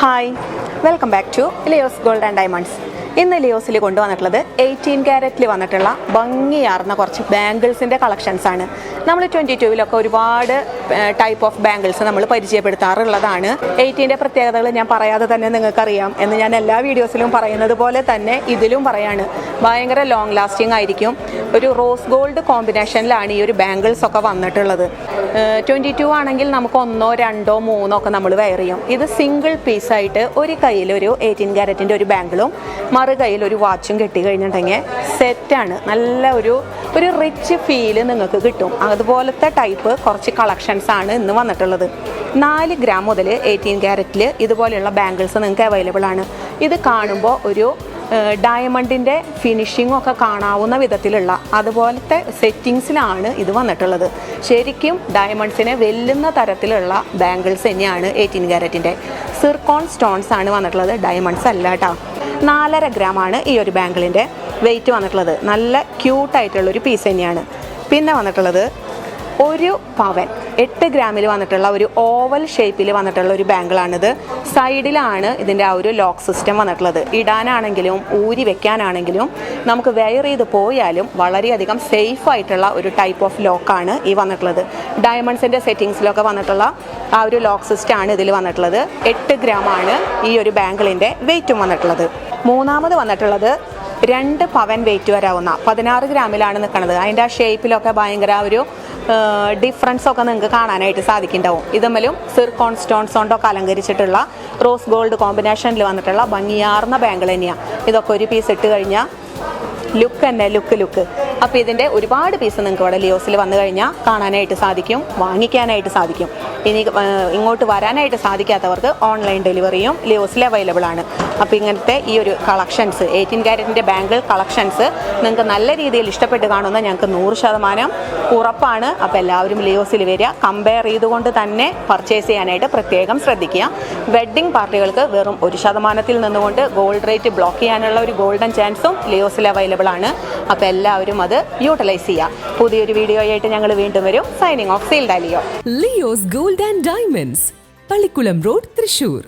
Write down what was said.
Hi welcome back to Leo's gold and diamonds ഇന്ന് ലിയോസിൽ കൊണ്ടുവന്നിട്ടുള്ളത് എയ്റ്റീൻ ക്യാരറ്റിൽ വന്നിട്ടുള്ള ഭംഗിയാർന്ന കുറച്ച് ബാംഗിൾസിന്റെ കളക്ഷൻസ് ആണ്. നമ്മൾ ട്വന്റി ടൂവിലൊക്കെ ഒരുപാട് ടൈപ്പ് ഓഫ് ബാംഗിൾസ് നമ്മൾ പരിചയപ്പെടുത്താറുള്ളതാണ്. എയ്റ്റീന്റെ പ്രത്യേകതകൾ ഞാൻ പറയാതെ തന്നെ നിങ്ങൾക്കറിയാം എന്ന് ഞാൻ എല്ലാ വീഡിയോസിലും പറയുന്നത് പോലെ തന്നെ ഇതിലും പറയാണ്. ഭയങ്കര ലോങ് ലാസ്റ്റിംഗ് ആയിരിക്കും. ഒരു റോസ് ഗോൾഡ് കോമ്പിനേഷനിലാണ് ഈ ഒരു ബാംഗിൾസ് ഒക്കെ വന്നിട്ടുള്ളത്. ട്വന്റി ടു ആണെങ്കിൽ നമുക്ക് ഒന്നോ രണ്ടോ മൂന്നോ ഒക്കെ നമ്മൾ വെയർ ചെയ്യും. ഇത് സിംഗിൾ പീസായിട്ട് ഒരു കയ്യിൽ ഒരു എയ്റ്റീൻ ക്യാരറ്റിന്റെ ഒരു ബാംഗിളും മറു കയ്യിൽ ഒരു വാച്ചും കെട്ടി കഴിഞ്ഞിട്ടുണ്ടെങ്കിൽ സെറ്റാണ് നല്ല ഒരു ഒരു റിച്ച് ഫീൽ നിങ്ങൾക്ക് കിട്ടും. അതുപോലത്തെ ടൈപ്പ് കുറച്ച് കളക്ഷൻസ് ആണ് ഇന്ന് വന്നിട്ടുള്ളത്. നാല് ഗ്രാം മുതൽ എയ്റ്റീൻ ക്യാരറ്റിൽ ഇതുപോലെയുള്ള ബാംഗിൾസ് നിങ്ങൾക്ക് അവൈലബിൾ ആണ്. ഇത് കാണുമ്പോൾ ഒരു ഡയമണ്ടിന്റെ ഫിനിഷിംഗ് ഒക്കെ കാണാവുന്ന വിധത്തിലുള്ള അതുപോലത്തെ സെറ്റിങ്സിലാണ് ഇത് വന്നിട്ടുള്ളത്. ശരിക്കും ഡയമണ്ട്സിനെ വെല്ലുന്ന തരത്തിലുള്ള ബാംഗിൾസ് തന്നെയാണ് എയ്റ്റീൻ ക്യാരറ്റിന്റെ സിർക്കോൺ സ്റ്റോൺസ് ആണ് വന്നിട്ടുള്ളത്. ഡയമണ്ട്സ് അല്ല കേട്ടോ നാലര ഗ്രാമാണ് ഈ ഒരു ബാംഗിളിന്റെ വെയിറ്റ് വന്നിട്ടുള്ളത്. നല്ല ക്യൂട്ടായിട്ടുള്ളൊരു പീസ് തന്നെയാണ്. പിന്നെ വന്നിട്ടുള്ളത് ഒരു പവൻ എട്ട് ഗ്രാമിൽ വന്നിട്ടുള്ള ഒരു ഓവൽ ഷേപ്പിൽ വന്നിട്ടുള്ള ഒരു ബാങ്കിളാണിത്. സൈഡിലാണ് ഇതിന്റെ ആ ഒരു ലോക്ക് സിസ്റ്റം വന്നിട്ടുള്ളത്. ഇടാനാണെങ്കിലും ഊരി വെക്കാനാണെങ്കിലും നമുക്ക് വെയർ ചെയ്ത് പോയാലും വളരെയധികം സേഫ് ആയിട്ടുള്ള ഒരു ടൈപ്പ് ഓഫ് ലോക്കാണ് ഈ വന്നിട്ടുള്ളത്. ഡയമണ്ട്സിന്റെ സെറ്റിങ്സിലൊക്കെ വന്നിട്ടുള്ള ആ ഒരു ലോക്ക് സിസ്റ്റമാണ് ഇതിൽ വന്നിട്ടുള്ളത്. എട്ട് ഗ്രാമാണ് ഈ ഒരു ബാങ്കിളിന്റെ വെയിറ്റും വന്നിട്ടുള്ളത്. മൂന്നാമത് വന്നിട്ടുള്ളത് രണ്ട് പവൻ വെയിറ്റ് വരാവുന്ന പതിനാറ് ഗ്രാമിലാണ് നിൽക്കുന്നത് അതിന്റെ ആ ഷേപ്പിലൊക്കെ ഭയങ്കര ഒരു ഡിഫറൻസ് ഒക്കെ നിങ്ങൾക്ക് കാണാനായിട്ട് സാധിക്കുന്നുണ്ടാവും. ഇതുമ്മലും സിർക്കോൺ സ്റ്റോൺസ് കൊണ്ടൊക്കെ അലങ്കരിച്ചിട്ടുള്ള റോസ് ഗോൾഡ് കോമ്പിനേഷനിൽ വന്നിട്ടുള്ള ഭംഗിയാർന്ന ബാങ്കിൾ തന്നെയാണ് ഇതൊക്കെ ഒരു പീസ് ഇട്ട് കഴിഞ്ഞാൽ ലുക്ക് തന്നെ ലുക്ക് ലുക്ക് അപ്പോൾ ഇതിന്റെ ഒരുപാട് പീസ് നിങ്ങൾക്ക് ഇവിടെ ലിയോസിൽ വന്നു കഴിഞ്ഞാൽ കാണാനായിട്ട് സാധിക്കും വാങ്ങിക്കാനായിട്ട് സാധിക്കും. ഇനി ഇങ്ങോട്ട് വരാനായിട്ട് സാധിക്കാത്തവർക്ക് ഓൺലൈൻ ഡെലിവറിയും ലിയോസിൽ അവൈലബിൾ ആണ്. അപ്പോൾ ഇങ്ങനത്തെ ഈ ഒരു കളക്ഷൻസ് എയ്റ്റീൻ ക്യാരറ്റിന്റെ ബാങ്കിൾ കളക്ഷൻസ് നിങ്ങൾക്ക് നല്ല രീതിയിൽ ഇഷ്ടപ്പെട്ട് കാണുന്ന ഞങ്ങൾക്ക് നൂറ് ശതമാനം ഉറപ്പാണ്. അപ്പോൾ എല്ലാവരും ലിയോസിൽ വരിക. കമ്പയർ ചെയ്തുകൊണ്ട് തന്നെ പർച്ചേസ് ചെയ്യാനായിട്ട് പ്രത്യേകം ശ്രദ്ധിക്കുക. വെഡ്ഡിംഗ് പാർട്ടികൾക്ക് വെറും ഒരു ശതമാനത്തിൽ നിന്നുകൊണ്ട് ഗോൾഡ് റേറ്റ് ബ്ലോക്ക് ചെയ്യാനുള്ള ഒരു ഗോൾഡൻ ചാൻസും ലിയോസിൽ അവൈലബിൾ ആണ്. അപ്പോൾ എല്ലാവരും അത് യൂട്ടിലൈസ് ചെയ്യാം. പുതിയൊരു വീഡിയോ ആയിട്ട് ഞങ്ങൾ വീണ്ടും വരും. സൈനിങ് ഓഫ് സീൽ Dalio Leo's gold and diamonds Pallikkulam road Thrissur